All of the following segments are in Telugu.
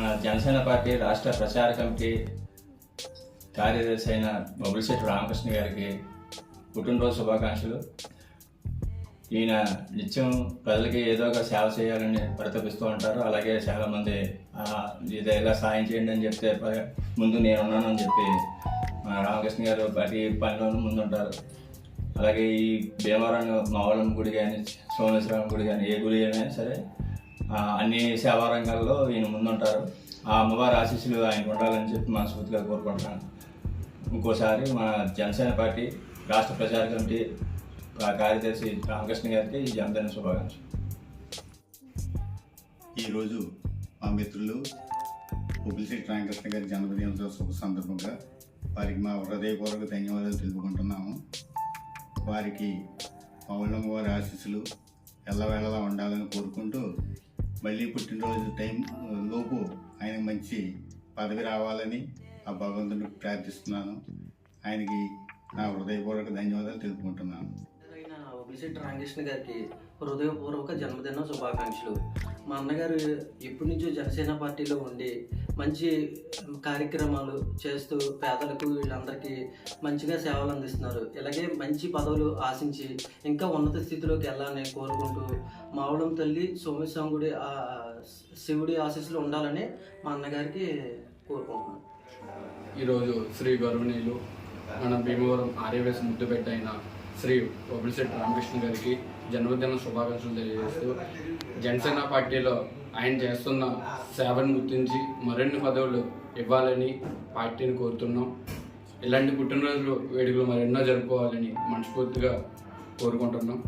మన జనసేన పార్టీ రాష్ట్ర ప్రచార కమిటీ కార్యదర్శి అయిన బొబ్బులశెట్టి రామకృష్ణ గారికి పుట్టినరోజు శుభాకాంక్షలు. ఈయన నిత్యం ప్రజలకి ఏదో ఒక సేవ చేయాలని ప్రతిపిస్తూ ఉంటారు. అలాగే చాలామంది ఇది ఇలా సాయం చేయండి అని చెప్తే ముందు నేనున్నాను అని చెప్పి మన రామకృష్ణ గారు ప్రతి పనిలోనూ ముందుంటారు. అలాగే ఈ భీమవరం మావలం గుడి కానీ సోమేశ్వరం గుడి కానీ ఏ గుడి అయినా సరే అన్ని సేవా రంగాల్లో ఈయన ముందుంటారు. ఆ అమ్మవారి ఆశీస్సులు ఆయనకు ఉండాలని చెప్పి మనస్ఫూర్తిగా కోరుకుంటున్నాను. ఇంకోసారి మన జనసేన పార్టీ రాష్ట్ర ప్రచార కమిటీ కార్యదర్శి రామకృష్ణ గారికి ఈ జనసేన శుభాకాంక్షలు. ఈరోజు మా మిత్రులు పుబ్లిసిటీ రామకృష్ణ గారి జన్మదినోత్సవ శుభ సందర్భంగా వారికి మా హృదయపూర్వక ధన్యవాదాలు తెలుపుకుంటున్నాము. వారికి పౌర్ణమ్మ వారి ఆశీస్సులు ఎల్లవేళలా ఉండాలని కోరుకుంటూ మళ్ళీ పుట్టినరోజు టైం లోపు ఆయన మంచి పదవి రావాలని ఆ భగవంతుని ప్రార్థిస్తున్నాను. ఆయనకి నా హృదయపూర్వక ధన్యవాదాలు తెలుపుకుంటున్నాను. అయిన రామకృష్ణ గారికి హృదయపూర్వక జన్మదిన శుభాకాంక్షలు. మా అన్నగారు ఎప్పటి నుంచో జనసేన పార్టీలో ఉండి మంచి కార్యక్రమాలు చేస్తూ పేదలకు వీళ్ళందరికీ మంచిగా సేవలు అందిస్తున్నారు. ఇలాగే మంచి పదవులు ఆశించి ఇంకా ఉన్నత స్థితిలోకి వెళ్ళాలని కోరుకుంటూ మావడం తల్లి సోమేశ్వరం శివుడి ఆశీస్సులు ఉండాలని మా అన్నగారికి కోరుకుంటున్నాను. ఈరోజు శ్రీ గౌరవనీయులు మన భీమవరం ఆర్యవేశ ముద్దుబెట్ట అయిన శ్రీ ఒబిలిశెట్టి రామకృష్ణ గారికి జన్మదిన శుభాకాంక్షలు తెలియజేస్తూ జనసేన పార్టీలో ఆయన చేస్తున్న సేవను గుర్తించి మరిన్ని పదవులు ఇవ్వాలని పార్టీని కోరుతున్నాం. ఇలాంటి పుట్టినరోజులు వేడుకలు మరెన్నో జరుపుకోవాలని మనస్ఫూర్తిగా కోరుకుంటున్నాం.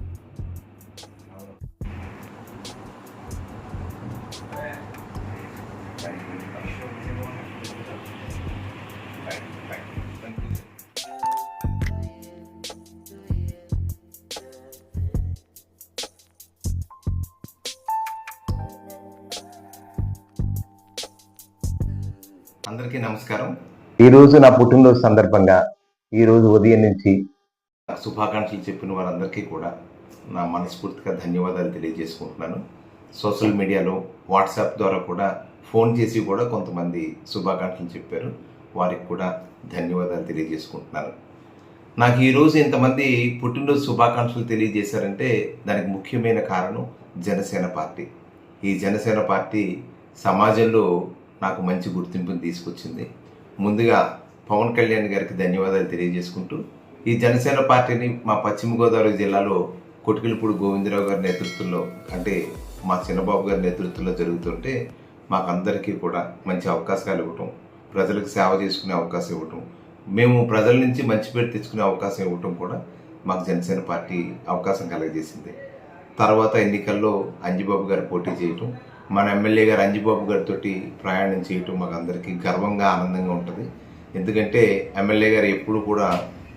అందరికీ నమస్కారం. ఈ రోజు నా పుట్టినరోజు సందర్భంగా ఈ రోజు ఉదయం నుంచి శుభాకాంక్షలు చెప్పిన వారందరికీ కూడా నా మనస్ఫూర్తిగా ధన్యవాదాలు తెలియజేసుకుంటున్నాను. సోషల్ మీడియాలో వాట్సాప్ ద్వారా కూడా ఫోన్ చేసి కూడా కొంతమంది శుభాకాంక్షలు చెప్పారు. వారికి కూడా ధన్యవాదాలు తెలియజేసుకుంటున్నాను. నాకు ఈరోజు ఇంతమంది పుట్టినరోజు శుభాకాంక్షలు తెలియజేశారంటే దానికి ముఖ్యమైన కారణం జనసేన పార్టీ. ఈ జనసేన పార్టీ సమాజంలో నాకు మంచి గుర్తింపుని తీసుకొచ్చింది. ముందుగా పవన్ కళ్యాణ్ గారికి ధన్యవాదాలు తెలియజేసుకుంటూ ఈ జనసేన పార్టీని మా పశ్చిమ గోదావరి జిల్లాలో కొటికిలపూడి గోవిందరావు గారి నేతృత్వంలో అంటే మా చిన్నబాబు గారి నేతృత్వంలో జరుగుతుంటే మాకందరికీ కూడా మంచి అవకాశాలు ఇవ్వటం ప్రజలకు సేవ చేసుకునే అవకాశం ఇవ్వటం మేము ప్రజల నుంచి మంచి పేరు తెచ్చుకునే అవకాశం ఇవ్వటం కూడా మాకు జనసేన పార్టీ అవకాశం కలగజేసింది. తర్వాత ఎన్నికల్లో అంజిబాబు గారు పోటీ చేయటం మన ఎమ్మెల్యే గారు అంజిబాబు గారితో ప్రయాణం చేయటం మాకు అందరికీ గర్వంగా ఆనందంగా ఉంటుంది. ఎందుకంటే ఎమ్మెల్యే గారు ఎప్పుడు కూడా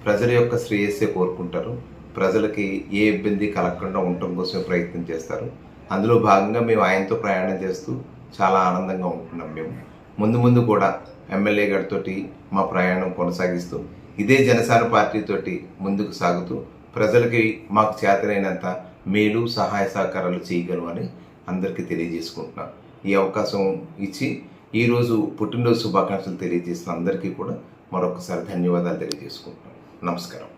ప్రజల యొక్క శ్రేయస్సే కోరుకుంటారు. ప్రజలకి ఏ ఇబ్బంది కలగకుండా ఉండటం కోసమే ప్రయత్నం చేస్తారు. అందులో భాగంగా మేము ఆయనతో ప్రయాణం చేస్తూ చాలా ఆనందంగా ఉంటున్నాం మేము. ముందు ముందు కూడా ఎమ్మెల్యే గారితో మా ప్రయాణం కొనసాగిస్తూ ఇదే జనసేన పార్టీతోటి ముందుకు సాగుతూ ప్రజలకి మాకు చేతనైనంత మేలు సహాయ సహకారాలు చేయగలం అని అందరికీ తెలియజేసుకుంటున్నాం ఈ అవకాశం ఇచ్చి ఈరోజు పుట్టినరోజు శుభాకాంక్షలు తెలియజేసిన అందరికీ కూడా మరొకసారి ధన్యవాదాలు తెలియజేసుకుంటున్నాం నమస్కారం.